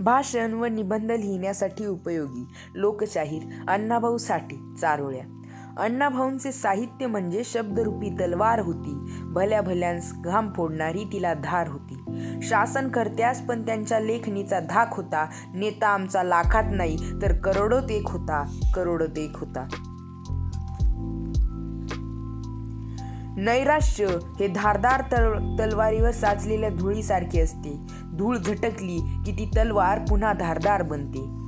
भाषण व निबंध लिहिण्यासाठी उपयोगी. लोकशाहीर अण्णाभाऊ साठे चारोळ्या. अण्णाभाऊंचे साहित्य म्हणजे शब्दरूपी तलवार होती. भल्या भल्यांस घाम फोडणारी तिला धार होती. शासनकर्त्यास पण त्यांच्या लेखणीचा धाक होता. नेता आमचा लाखात नाही तर करोडोत एक होता करोडोत एक होता. नैराश्य हे धारदार तल तलवारीवर साचलेल्या धुळीसारखे असते. धूळ झटकली की ती तलवार पुन्हा धारदार बनते.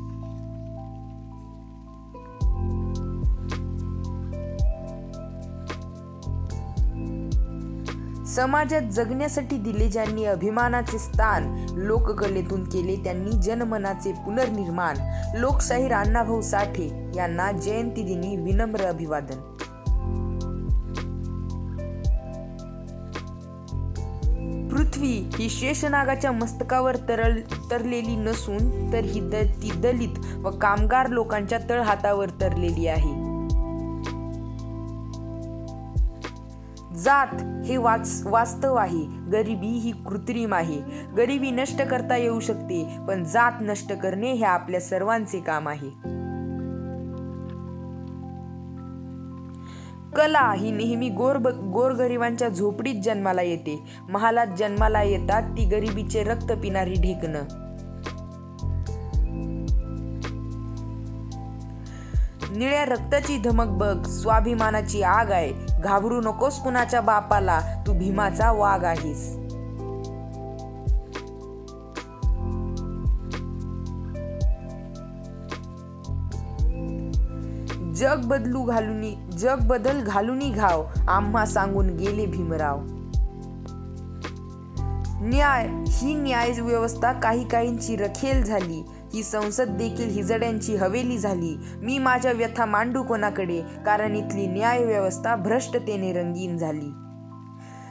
समाजात जगण्यासाठी दिले ज्यांनी अभिमानाचे स्थान लोककलेतून केले त्यांनी जनमनाचे पुनर्निर्माण. लोकशाहीर अण्णाभाऊ साठे यांना जयंती दिनी विनम्र अभिवादन. पृथ्वी ही शेषनागाच्या मस्तकावर तरल तरलेली नसून तर ही द ती दलित व कामगार लोकांच्या तळहातावर तरलेली आहे. जात हे वाच वास्तव आहे. गरिबी ही कृत्रिम आहे. गरिबी नष्ट करता येऊ शकते पण जात नष्ट करणे हे आपल्या सर्वांचे काम आहे. कला ही नेहमी गोर गोरगरिबांच्या झोपडीत जन्माला येते. महालात जन्माला येतात ती गरिबीचे रक्त पिणारी ढेकणं. निळ्या रक्ताची धमक बघ स्वाभिमानाची आग आहे. घाबरू नकोस कुणाच्या बापाला तू भीमाचा वाघ आहेस. जग बदलू घालूनी जग बदल घालूनी घाव आम्हा सांगून गेले भीमराव. न्याय ही न्याय व्यवस्था काही काहींची रखेल झाली. ही संसद देखील हिजड्यांची हवेली झाली. मी माझ्या व्यथा मांडू कोणाकडे? कारण इथली न्याय व्यवस्था भ्रष्टतेने रंगीन झाली.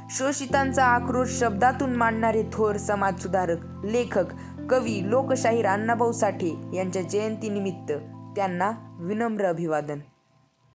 शोषितांचा आक्रोश शब्दातून मांडणारे थोर समाजसुधारक लेखक कवी लोकशाहीर अण्णाभाऊ साठे यांच्या जयंतीनिमित्त त्यांना विनम्र अभिवादन.